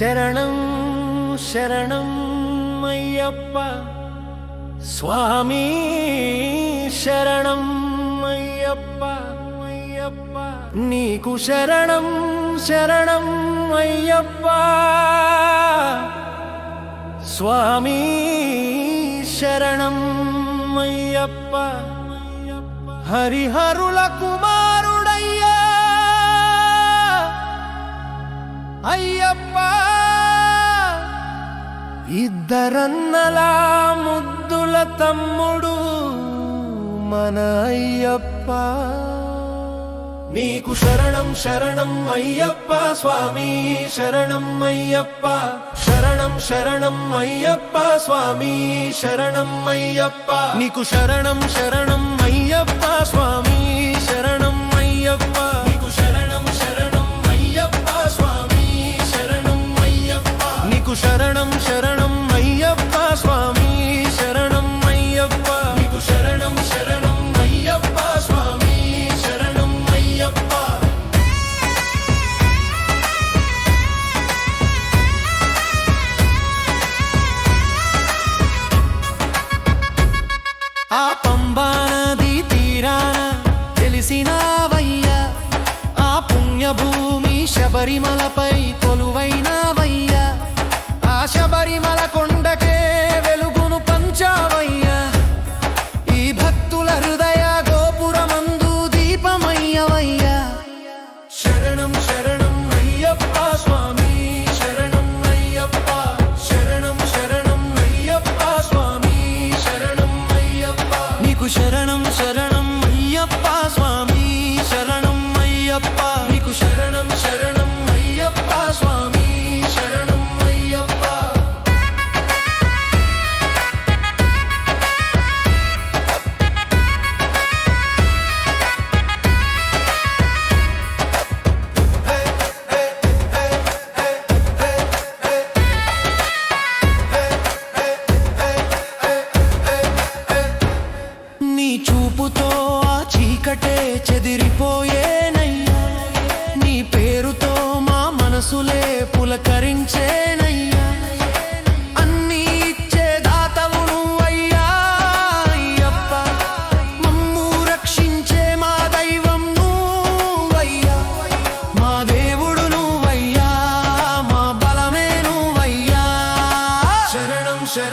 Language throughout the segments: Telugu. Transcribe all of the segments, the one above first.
శరణం శరణం అయ్యప్ప. స్వామి శరణం అయ్యప్ప అయ్యప్ప. నీకు శరణం శరణం అయ్యప్ప. స్వామి శరణం అయ్యప్ప. హరిహరుల కుమార్ అయ్యప్ప! ఇద్దరన్నలా ముద్దుల తమ్ముడు మన అయ్యప్ప. నీకు శరణం శరణం అయ్యప్ప స్వామి శరణం అయ్యప్ప. శరణం శరణం అయ్యప్ప స్వామి శరణం అయ్యప్ప. నీకు శరణం శరణం అయ్యప్ప స్వామి పుణ్యభూమి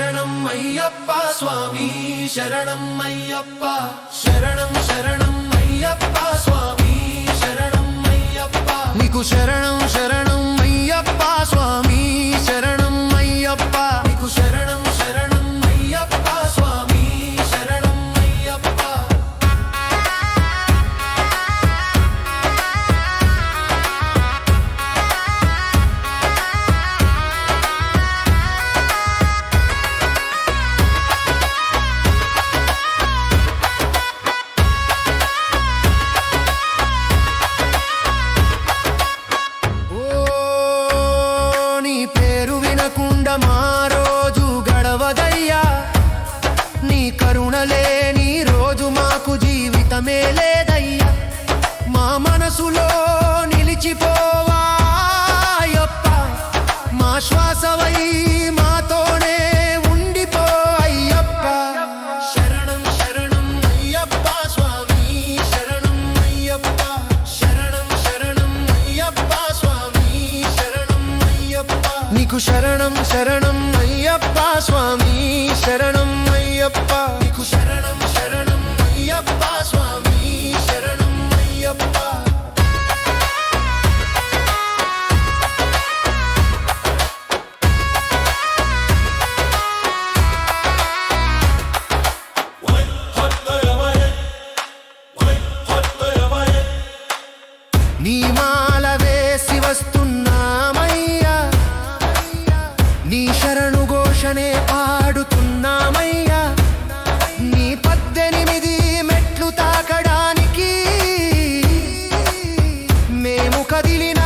శరణం శరణం అయ్యప్ప స్వామి శరణం అయ్యప్ప శరణం శరణం అయ్యప్ప స్వామి శరణం అయ్యప్ప నీకు శరణం శరణం శ్వాసవై మాతోనే ఉండిపో అయ్యప్ప. శరణం శరణం అయ్యప్ప స్వామి. శరణం అయ్యప్ప శరణం శరణం అయ్యప్ప స్వామి. శరణం అయ్యప్ప. నీకు శరణం శరణం అయ్యప్ప స్వామి. శరణం crocodili in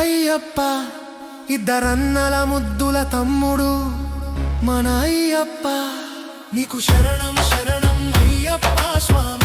అయ్యప్ప ఇద్దరన్నల ముద్దుల తమ్ముడు. మన అయ్యప్ప నీకు శరణం శరణం అయ్యప్ప స్వామి.